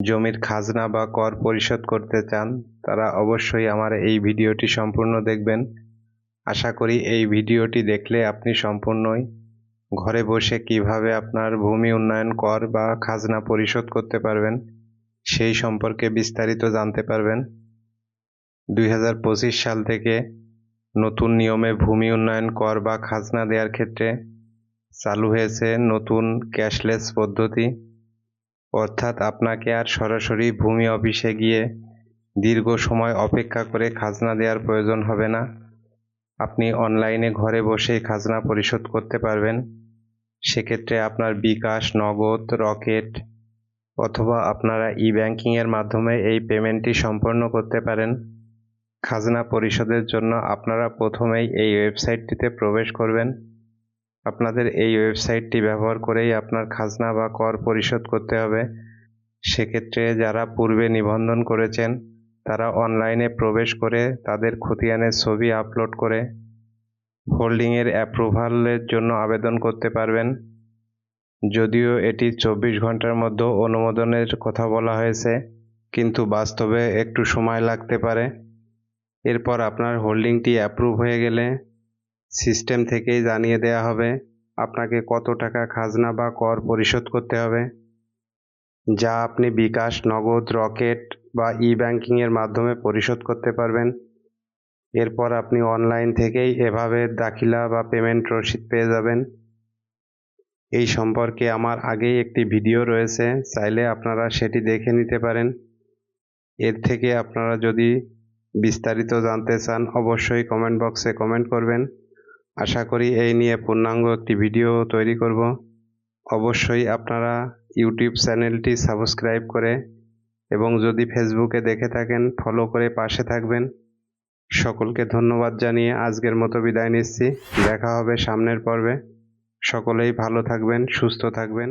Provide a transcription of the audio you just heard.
জমির খাজনা বা কর পরিশোধ করতে চান, তারা অবশ্যই আমার এই ভিডিওটি সম্পূর্ণ দেখবেন। আশা করি এই ভিডিওটি দেখলে আপনি সম্পূর্ণই ঘরে বসে কীভাবে আপনার ভূমি উন্নয়ন কর বা খাজনা পরিশোধ করতে পারবেন, সেই সম্পর্কে বিস্তারিত জানতে পারবেন। দুই হাজার পঁচিশ সাল থেকে নতুন নিয়মে ভূমি উন্নয়ন কর বা খাজনা দেওয়ার ক্ষেত্রে চালু হয়েছে নতুন ক্যাশলেস পদ্ধতি। অর্থাৎ আপনাকে আর সরাসরি ভূমি অফিসে গিয়ে দীর্ঘ সময় অপেক্ষা করে খাজনা দেওয়ার প্রয়োজন হবে না। আপনি অনলাইনে ঘরে বসেই খাজনা পরিশোধ করতে পারবেন। সেক্ষেত্রে আপনার বিকাশ, নগদ, রকেট অথবা আপনারা ই ব্যাংকিংয়ের মাধ্যমে এই পেমেন্টটি সম্পন্ন করতে পারেন। খাজনা পরিশোধের জন্য আপনারা প্রথমেই এই ওয়েবসাইটটিতে প্রবেশ করবেন। আপনাদের এই ওয়েবসাইটটি ব্যবহার করেই আপনার খাজনা বা কর পরিশোধ করতে হবে। সেক্ষেত্রে যারা পূর্বে নিবন্ধন করেছেন, তারা অনলাইনে প্রবেশ করে তাদের খতিয়ানের ছবি আপলোড করে হোল্ডিংয়ের অ্যাপ্রুভালের জন্য আবেদন করতে পারবেন। যদিও এটি চব্বিশ ঘণ্টার মধ্যে অনুমোদনের কথা বলা হয়েছে, কিন্তু বাস্তবে একটু সময় লাগতে পারে। এরপর আপনার হোল্ডিংটি অ্যাপ্রুভ হয়ে গেলে সিস্টেম থেকেই জানিয়ে দেওয়া হবে আপনাকে কত টাকা খাজনা বা কর পরিশোধ করতে হবে। যা আপনি বিকাশ, নগদ, রকেট বা ই ব্যাংকিংয়ের মাধ্যমে পরিশোধ করতে পারবেন। এরপর আপনি অনলাইন থেকেই এভাবে দাখিলা বা পেমেন্ট রসিদ পেয়ে যাবেন। এই সম্পর্কে আমার আগেই একটি ভিডিও রয়েছে, চাইলে আপনারা সেটি দেখে নিতে পারেন। এর থেকে আপনারা যদি বিস্তারিত জানতে চান, অবশ্যই কমেন্ট বক্সে কমেন্ট করবেন। আশা করি এই নিয়ে পূর্ণাঙ্গ একটি ভিডিও তৈরি করব। অবশ্যই আপনারা ইউটিউব চ্যানেলটি সাবস্ক্রাইব করে এবং যদি ফেসবুকে দেখে থাকেন, ফলো করে পাশে থাকবেন। সকলকে ধন্যবাদ জানিয়ে আজকের মতো বিদায় নিচ্ছি। দেখা হবে সামনের পর্বে। সকলেই ভালো থাকবেন, সুস্থ থাকবেন।